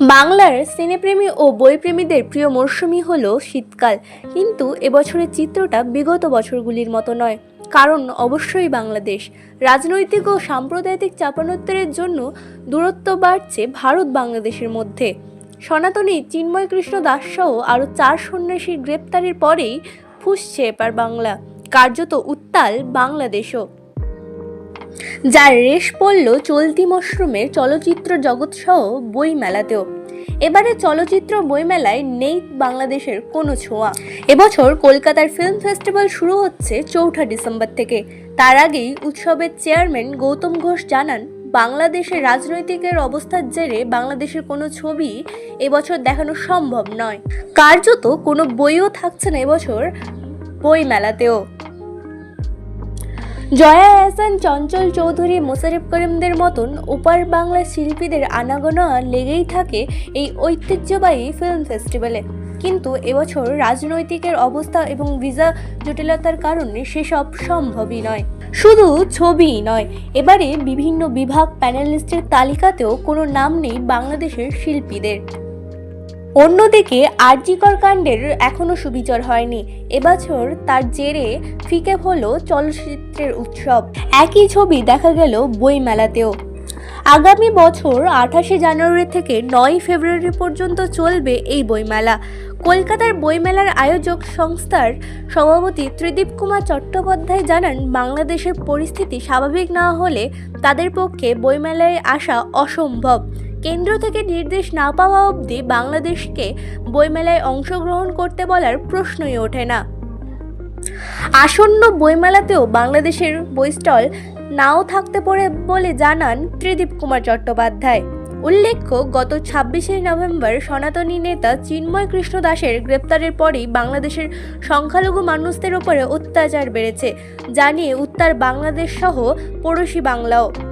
বাংলার সিনেপ্রেমী ও বইপ্রেমীদের প্রিয় মরশুমই হল শীতকাল। কিন্তু এবছরের চিত্রটা বিগত বছরগুলির মতো নয়। কারণ অবশ্যই বাংলাদেশ। রাজনৈতিক ও সাম্প্রদায়িক চাপানোত্তরের জন্য দূরত্ব বাড়ছে ভারত বাংলাদেশের মধ্যে। সনাতনী চিন্ময় কৃষ্ণ দাস সহ আরও চার সন্ন্যাসীর গ্রেপ্তারের পরেই ফুসছে এপার বাংলা। কার্যত উত্তাল বাংলাদেশও। যার রেশ পড়ল চলতি মশরুমের চলচ্চিত্র জগৎসহ বই মেলাতেও এবারে চলচ্চিত্র বইমেলায় নেই বাংলাদেশের কোনো ছোঁয়া। এবছর কলকাতার ফিল্ম ফেস্টিভ্যাল শুরু হচ্ছে চৌঠা ডিসেম্বর থেকে। তার আগেই উৎসবের চেয়ারম্যান গৌতম ঘোষ জানান বাংলাদেশের রাজনৈতিকের অবস্থার জেরে বাংলাদেশের কোনো ছবি এবছর দেখানো সম্ভব নয়। কার্যত কোনো বইও থাকছে না এবছর বই মেলাতেও জয়া এহসান, চঞ্চল চৌধুরী, মোশাররফ করিমদের মতন ওপার বাংলার শিল্পীদের আনাগোনা লেগেই থাকে এই ঐতিহ্যবাহী ফিল্ম ফেস্টিভ্যালে কিন্তু এবছর রাজনৈতিকের অবস্থা এবং ভিসা জটিলতার কারণে সেসব সম্ভবই নয়। শুধু ছবিই নয়, এবারে বিভিন্ন বিভাগ প্যানেলিস্টের তালিকাতেও কোনো নাম নেই বাংলাদেশের শিল্পীদের। অন্যদিকে আরজিকর কাণ্ডের এখনও সুবিচার হয়নি। এবছর তার জেরে ফিকে হলো চলচ্চিত্রের উৎসব। একই ছবি দেখা গেল বইমেলাতেও। আগামী বছর আঠাশে জানুয়ারি থেকে নয় ফেব্রুয়ারি পর্যন্ত চলবে এই বইমেলা। কলকাতার বইমেলার আয়োজক সংস্থার সভাপতি ত্রিদীপ কুমার চট্টোপাধ্যায় জানান, বাংলাদেশের পরিস্থিতি স্বাভাবিক না হলে তাদের পক্ষে বইমেলায় আসা অসম্ভব। কেন্দ্র থেকে নির্দেশ না পাওয়া অবধি বাংলাদেশকে বইমেলায় অংশগ্রহণ করতে বলার প্রশ্নই ওঠে না। আসন্ন বইমেলাতেও বাংলাদেশের বই স্টল নাও থাকতে পারে বলে জানান ত্রিদীপ কুমার চট্টোপাধ্যায়। উল্লেখ্য, গত ছাব্বিশে নভেম্বর সনাতনী নেতা চিন্ময় কৃষ্ণ দাসের গ্রেপ্তারের পরেই বাংলাদেশের সংখ্যালঘু মানুষদের ওপরে অত্যাচার বেড়েছে, জানিয়ে উত্তর বাংলাদেশ সহ পড়োশি বাংলাও।